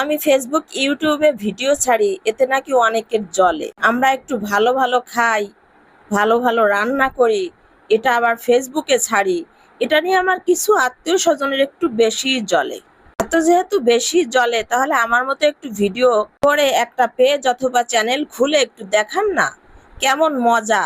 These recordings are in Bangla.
আমি ফেসবুক ইউটিউবে ভিডিও ছাড়ি, এতে নাকি অনেকের জলে আমরা একটু ভালো ভালো খাই, ভালো ভালো রান্না করি, এটা আবার ফেসবুকে ছাড়ি, এটা নিয়ে আমার কিছু আত্মীয় স্বজনের একটু বেশি জলে এত যেহেতু বেশি জলে তাহলে আমার মতো একটু ভিডিও করে একটা পেজ অথবা চ্যানেল খুলে একটু দেখান না? কেমন মজা?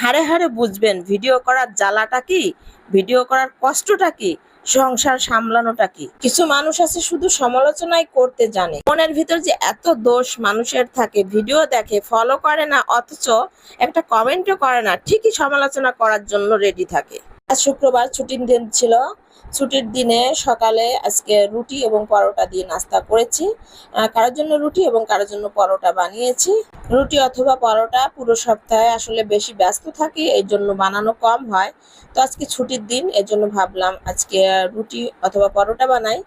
হাড়ে হাড়ে বুঝবেন, ভিডিও করার জ্বালাটা কি? ভিডিও করার কষ্টটা কি? সংসার সামলানোটা কি? কিছু মানুষ আছে শুধু সমালোচনাই করতে জানে। মনের ভিতর যে এত দোষ মানুষের থাকে, ভিডিও দেখে ফলো করে না, অথচ একটা কমেন্টও করে না, ঠিকই সমালোচনা করার জন্য রেডি থাকে। আজ শুক্রবার ছুটির দিন ছিল। ছুটির দিনে সকালে আজকে রুটি এবং পরোটা দিয়ে নাস্তা করেছি। কারোর জন্য রুটি এবং কারোর জন্য পরোটা বানিয়েছি? রুটি অথবা পরোটা পুরো সপ্তাহে আসলে বেশি ব্যস্ত থাকি এই জন্য বানানো কম হয়। তো আজকে ছুটির দিন, এর জন্য ভাবলাম আজকে রুটি অথবা পরোটা বানাই।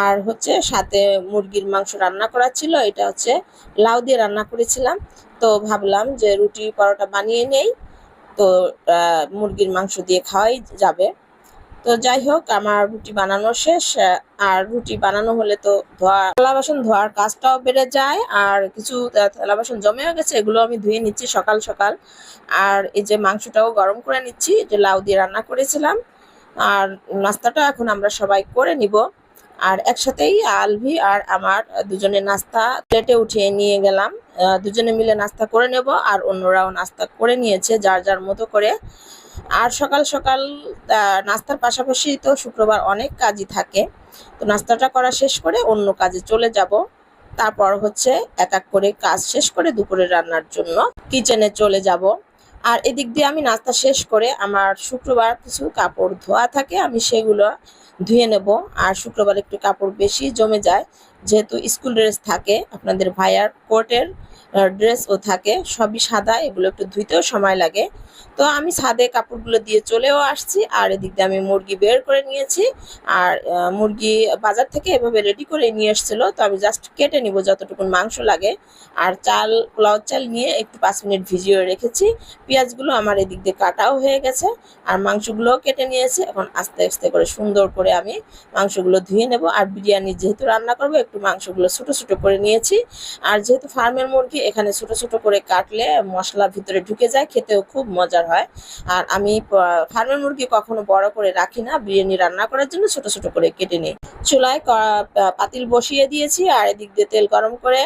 আর হচ্ছে সাথে মুরগির মাংস রান্না করা ছিল, এটা হচ্ছে লাউ দিয়ে রান্না করেছিলাম। তো ভাবলাম যে রুটি, পরোটা বানিয়ে নেই। তো মুরগির মাংস দিয়ে খাওয়াই যাবে। তো যাই হোক, আমার রুটি বানানো শেষ আর রুটি বানানো হলে তো ধোয়া, থালা বাসন ধোয়ার কাজটাও বেড়ে যায়, আর কিছু থালা বাসন জমেও গেছে, এগুলো আমি ধুয়ে নিচ্ছি সকাল সকাল। আর এই যে মাংসটাও গরম করে নিচ্ছি যে লাউ দিয়ে রান্না করেছিলাম। আর নাস্তাটা এখন আমরা সবাই করে নিব। আর একসাথেই আলভি আর আমার দুজনে নাস্তা প্লেটে উঠিয়ে নিয়ে গেলাম। দুজনে মিলে নাস্তা করে নেব আর অন্যরাও নাস্তা করে নিয়েছে যার যার মতো করে। আর সকাল সকাল নাস্তার পাশাপাশি তো শুক্রবার অনেক কাজই থাকে। তো নাস্তাটা করা শেষ করে অন্য কাজে চলে যাব। তারপর হচ্ছে এক এক করে কাজ শেষ করে দুপুরে রান্নার জন্য কিচেনে চলে যাব। আর এদিক দিয়ে আমি নাস্তা শেষ করে আমার শুক্রবার কিছু কাপড় ধোয়া থাকে, আমি সেগুলো ধুয়ে নেব। আর শুক্রবার একটু কাপড় বেশি জমে যায় যেহেতু স্কুল ড্রেস থাকে, আপনাদের ভাইয়ার কোর্টের ড্রেসও থাকে, সবই সাদা, এগুলো একটু ধুইতেও সময় লাগে। তো আমি ছাদে কাপড়গুলো দিয়ে চলেও আসছি, আর এদিক দিয়ে আমি মুরগি বের করে নিয়েছি, আর মুরগি বাজার থেকে এভাবে রেডি করে নিয়ে এসেছিল, তো আমি জাস্ট কেটে নিব যতটুকু মাংস লাগে। আর চাল, পোলাও চাল নিয়ে একটু পাঁচ মিনিট ভিজিয়ে রেখেছি, পেঁয়াজগুলো আমার এদিক দিয়ে কাটাও হয়ে গেছে, আর মাংসগুলোও কেটে নিয়েছি। এখন আস্তে আস্তে করে সুন্দর করে আমি মাংসগুলো ধুয়ে নেব, আর বিরিয়ানি যেহেতু রান্না করব একটু মাংসগুলো ছোটো ছোটো করে নিয়েছি। আর যেহেতু ফার্মের মুরগি, এখানে ছোট ছোট করে কাটলে মশলা ভিতরে ঢুকে যায়, খেতেও খুব মজার হয়। আর আমি ফার্মের মুরগি কখনো বড় করে রাখি না, বিরিয়ানি রান্না করার জন্য ছোট ছোট করে কেটে নিই। চুলায় পাতিল বসিয়ে দিয়েছি, আর এদিক দিয়ে তেল গরম করে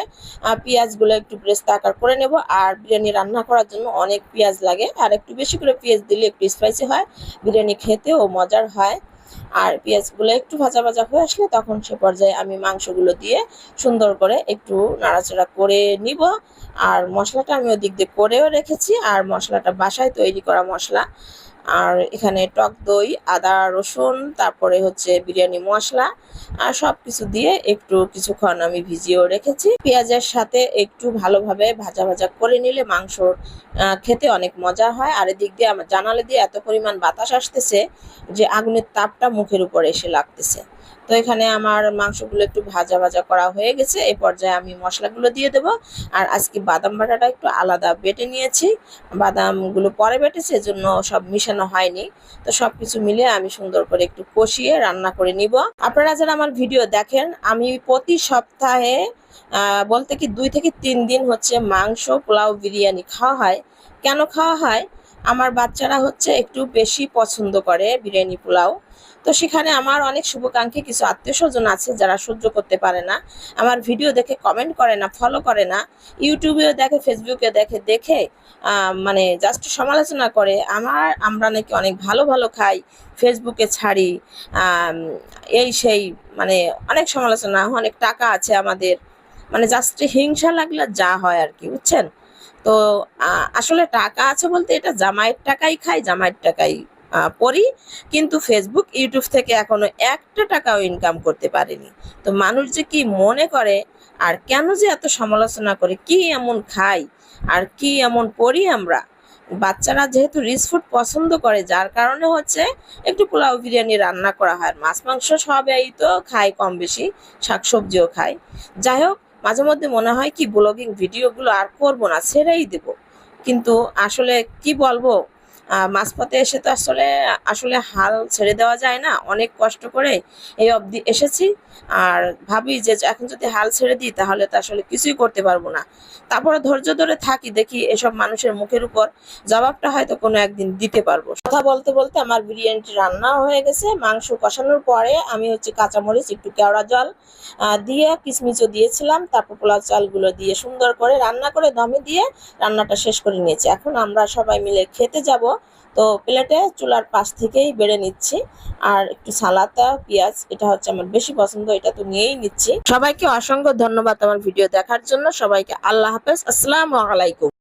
পেঁয়াজগুলো একটু ব্রেস্তা আকার করে নেব। আর বিরিয়ানি রান্না করার জন্য অনেক পেঁয়াজ লাগে, আর একটু বেশি করে পেঁয়াজ দিলে একটু স্পাইসি হয়। বিরিয়ানি খেতেও মজার হয়। আর পেঁয়াজগুলো একটু ভাজা ভাজা হয়ে আসলে তখন সে পর্যায়ে আমি মাংসগুলো দিয়ে সুন্দর করে একটু নাড়াচাড়া করে নিব। আর মশলাটা আমি ওদিক দিয়ে করেও রেখেছি। আর মশলাটা বাসায় তৈরি করা মশলা। আর এখানে টক দই, আদা, রসুন, তারপরে হচ্ছে বিরিয়ানি, মশলা, আর সব কিছু দিয়ে একটু কিছুক্ষণ আমি ভিজিয়েও রেখেছি। পেঁয়াজের সাথে একটু ভালোভাবে ভাজা ভাজা করে নিলে মাংস খেতে অনেক মজা হয়। আর এদিক দিয়ে আমার জানালে দিয়ে এত পরিমাণ বাতাস আসতেছে যে আগুনের তাপটা মুখের উপরে এসে লাগতেছে। তো এখানে আমার মাংসগুলো একটু ভাজা ভাজা করা হয়ে গেছে। এই পর্যায়ে আমি মশলাগুলো দিয়ে দেবো। আর আজকে বাদাম বাটাটা একটু আলাদা বেটে নিয়েছি। বাদামগুলো পরে বেটেছে, এজন্য সব মিশানো হয়নি। তো সব কিছু মিলে আমি সুন্দর করে একটু কষিয়ে রান্না করে নিব। আপনারা যারা আমার ভিডিও দেখেন, আমি প্রতি সপ্তাহে বলতে কি দুই থেকে তিন দিন হচ্ছে মাংস, পোলাও, বিরিয়ানি খাওয়া হয়। কেন খাওয়া হয়? আমার বাচ্চারা হচ্ছে একটু বেশি পছন্দ করে বিরিয়ানি পোলাও। তো সেখানে আমার অনেক শুভাকাঙ্ক্ষী কিছু আত্মীয় স্বজন আছে যারা সহ্য করতে পারে না। আমার ভিডিও দেখে কমেন্ট করে না ফলো করে না। ইউটিউবেও দেখে ফেসবুকে দেখে দেখে মানে জাস্ট সমালোচনা করে। আমার, আমরা নাকি অনেক ভালো ভালো খাই, ফেসবুকে ছাড়ি এই সেই মানে অনেক সমালোচনা, অনেক টাকা আছে আমাদের। মানে জাস্ট হিংসা লাগলে যা হয় আর কি, বুঝছেন? তো আসলে টাকা আছে বলতে এটা জামাইয়ের টাকাই খাই, জামাইয়ের টাকাই পড়ি। কিন্তু ফেসবুক ইউটিউব থেকে এখনও একটা টাকাও ইনকাম করতে পারিনি। তো মানুষ যে কি মনে করে, আর কেন যে এত সমালোচনা করে, কি এমন খাই, আর কি এমন পড়ি আমরা? বাচ্চারা যেহেতু রিচ ফুড পছন্দ করে, যার কারণে হচ্ছে একটু পোলাও বিরিয়ানি রান্না করা হয়। মাছ, মাংস সবাই তো খায় কম বেশি, শাকসবজিও খায় যাই হোক মাঝে মধ্যে মনে হয় কি ব্লগিং ভিডিওগুলো আর করব না, ছেড়েই দেব। কিন্তু আসলে কি বলব মাঝপথে এসে তো আসলে আসলে হাল ছেড়ে দেওয়া যায় না। অনেক কষ্ট করে এই অবধি এসেছি। আর ভাবি যে এখন যদি হাল ছেড়ে দিই, তাহলে তো আসলে কিছুই করতে পারব না। তারপরে ধৈর্য ধরে থাকি, দেখি এসব মানুষের মুখের উপর জবাবটা হয়তো কোনো একদিন দিতে পারব। কথা বলতে বলতে আমার বিরিয়ানিটি রান্না হয়ে গেছে। মাংস কষানোর পরে আমি হচ্ছে কাঁচামরিচ, একটু কেওড়া জল দিয়ে কিশমিচও দিয়েছিলাম। তারপর পোলাও চালগুলো দিয়ে সুন্দর করে রান্না করে দমে দিয়ে রান্নাটা শেষ করে নিয়েছি। এখন আমরা সবাই মিলে খেতে যাব। তো প্লেটে চুলার পাশ থেকেই বেড়ে নিচ্ছি। আর একটু সালাতা পেঁয়াজ, এটা হচ্ছে আমার বেশি পছন্দ, এটা তো নিয়েই নিচ্ছি। সবাইকে অসংখ্য ধন্যবাদ আমার ভিডিও দেখার জন্য। সবাইকে আল্লাহ হাফেজ। আসসালামু আলাইকুম।